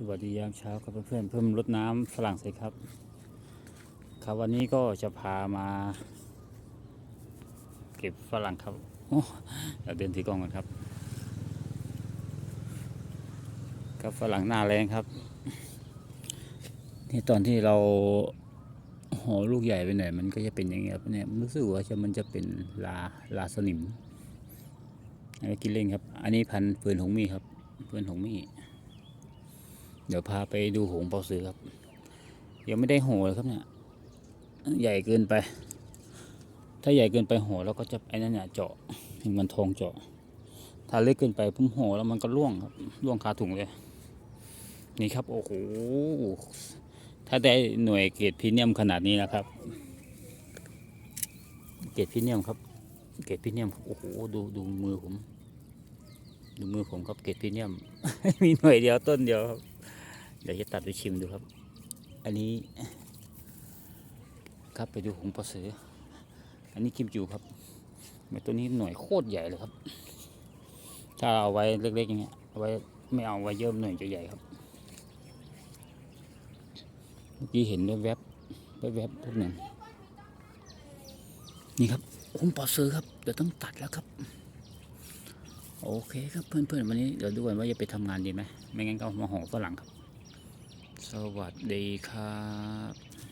สวัสดียามเช้าครับเพื่อนๆเพิ่มรดน้ำฝรั่งเศสครับ ครับวันนี้ก็จะพามา เก็บฝรั่งครับโอ้เดี๋ยวเดินถือกล้องกันครับ ครับฝรั่งหน้าแรงครับ นี่ตอนที่เราหอลูกใหญ่ไปหน่อยมันก็จะเป็นอย่างเงี้ยครับเนี่ยรู้สึกว่าจะมันจะเป็นลาลาสนิมอันนี้กินเล่นครับ อันนี้พันเฟืนหงมีครับเฟืนหงมี่ เดี๋ยวพาไปดูหงเปาสือครับ ยังไม่ได้โหเลยครับเนี่ย ใหญ่เกินไป ถ้าใหญ่เกินไปโหแล้วก็จะไอ้นั่นเนี่ยเจาะเห็นมันทองเจาะ ถ้าเล็กเกินไปพุ่มโหแล้วมันก็ร่วงครับร่วงคาถุงเลย นี่ครับโอ้โห ถ้าได้หน่วยเกรดพรีเมียมขนาดนี้นะครับ เกรดพรีเมียมครับ เกรดพรีเมียมครับโอ้โหดูดูมือผม ดูมือผมครับเกรดพรีเมียม มีหน่วยเดียวต้นเดียวครับ เดี๋ยวจะตัดไปชิมดูครับ อันนี้ ครับไปดูหงปลาเสือ อันนี้กิมจูครับตัวนี้หน่วยโคตรใหญ่เลยครับ ถ้าเอาไว้เล็กๆอย่างเงี้ยเอาไว้ไม่เอาไว้เยอะหน่วยจะใหญ่ครับ เมื่อกี้เห็นด้วยแวบแวบๆพวกหนึ่งนี่ครับหงปลาเสือครับเดี๋ยวต้องตัดแล้วครับโอเคครับเพื่อนๆวันนี้เดี๋ยวดูกันว่าจะไปทำงานดีไหมไม่งั้นก็มาห่อฝรั่งครับ สวัสดีครับ